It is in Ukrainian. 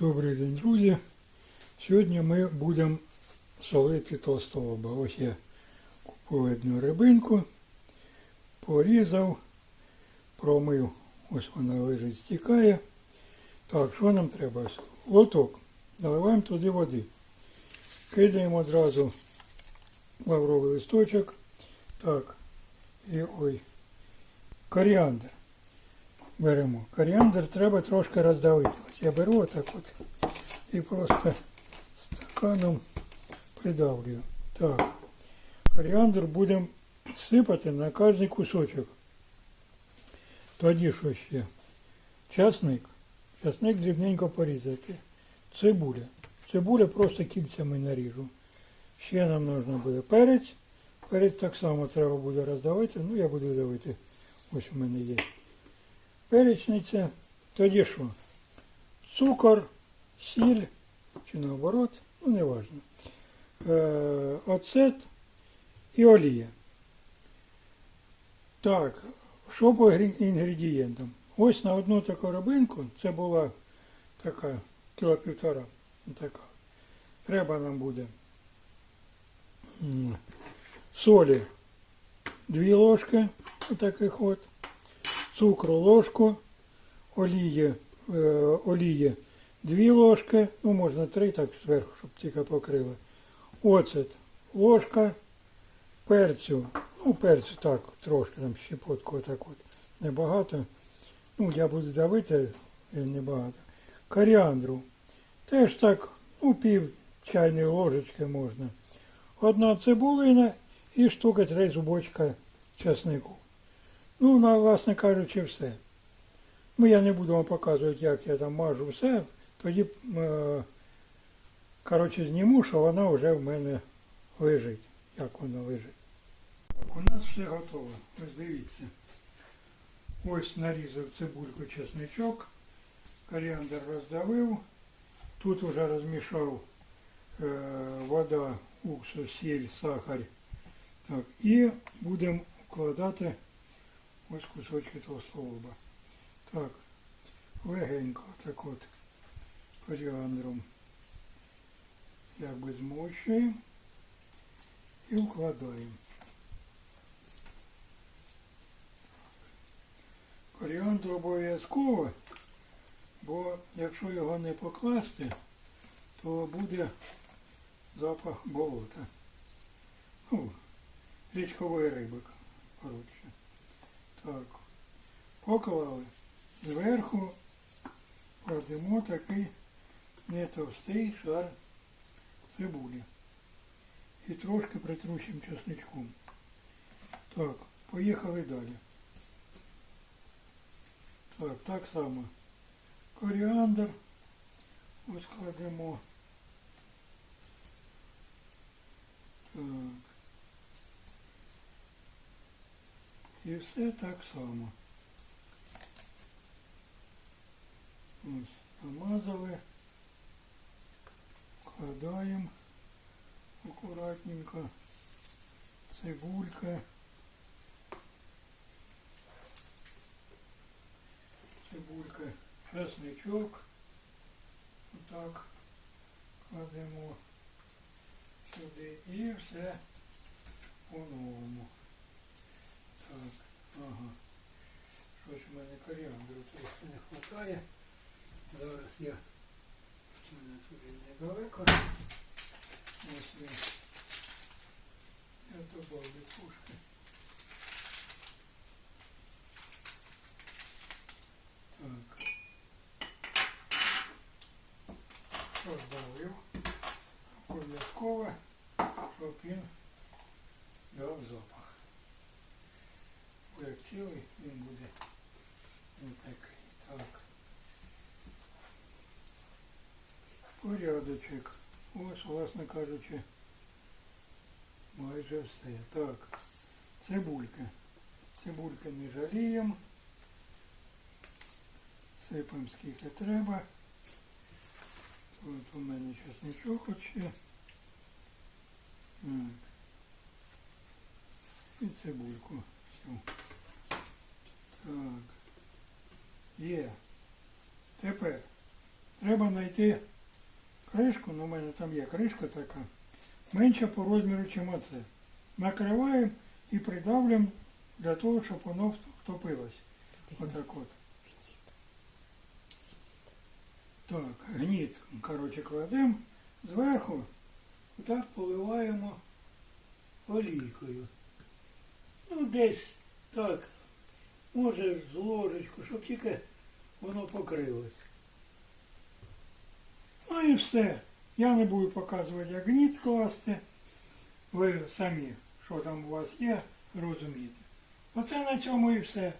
Добрий день, друзі. Сьогодні ми будемо солити толстолоба. Ось я купив одну рибинку, порізав, промив. Ось вона лежить, стікає. Так, що нам треба? Лоток. Наливаємо туди води. Кидаємо одразу лавровий листочок. Так. І ой. Коріандр беремо. Коріандр треба трошки роздавити. Я беру отак от і просто стаканом придавлюю. Так. Коріандр будемо сипати на кожний кусочок. Тоді що ще? Часник. Часник дрібненько порізати. Цибуля. Цибуля просто кільцями наріжу. Ще нам потрібно буде перець. Перець так само треба буде роздавити. Ну, я буду давити. Ось у мене є перечниця, тоді що? Цукор, сіль, чи наоборот, ну не важно. Е, оцет і олія. Так, що по інгредієнтам? Ось на одну таку рибинку, це була така кіло півтора. Така. Треба нам буде солі дві ложки, отаких от цукру ложку, олії, е, олії 2 ложки, ну можна 3 так зверху, щоб тільки покрили. Оцет ложка, перцю, ну перцю так, трошки там щепотку отак от, небагато. Ну, я буду давити е, небагато. Коріандру. Теж так, ну, пів чайної ложечки можна. Одна цибулина і штука три зубочка часнику. Ну, на, власне кажучи, все. Ну, я не буду вам показувати, як я там мажу все. Тоді, е, коротше, зніму, що вона вже в мене лежить. Як вона лежить. Так, у нас все готово. Ось дивіться. Ось нарізав цибульку чесничок, коріандр роздавив. Тут вже розмішав е, вода, уксус, сіль, сахар. Так, і будемо вкладати Ось кусочки толстолоба. Так, легенько так от коріандром якби змочуємо і вкладаємо. Коріандр обов'язково, бо якщо його не покласти, то буде запах болота. Ну, річкової риби, коротше. Так, поклали. Зверху кладемо такий не товстий шар цибулі. І трошки притрусимо чесничком. Так, поїхали далі. Так, так само. Коріандр. Ось кладемо. Так. І все так само. Ось, намазали, вкладаємо акуратненько, цибулька. Цибулька, чесничок. Отак кладемо сюди і все по-новому. Так, ага. Щось у мене коріандру трохи не вистачає. Зараз я у мене туди недалеко. Ось він. Я добавлю трошки. Так. Роздавив. Обов'язково, щоб він дав запах. Як цілий він буде не такий. Так. Порядочок. Ось, власне кажучи, майже все. Так. Цибулька. Цибулька не жаліємо. Сипаємо скільки треба. Тут у мене чесничок ще. І цибульку. Всю. Так. Є. Тепер треба знайти кришку, ну у мене там є кришка така, менша по розміру, ніж оце. Накриваємо і придавлюємо для того, щоб воно втопилось. Отак от. Так, гніт, коротше, кладемо зверху, так поливаємо олійкою. Ну, десь так, може з ложечку, щоб тільки воно покрилось. Ну і все. Я не буду показувати, як гніт класти. Ви самі, що там у вас є, розумієте. Оце на цьому і все.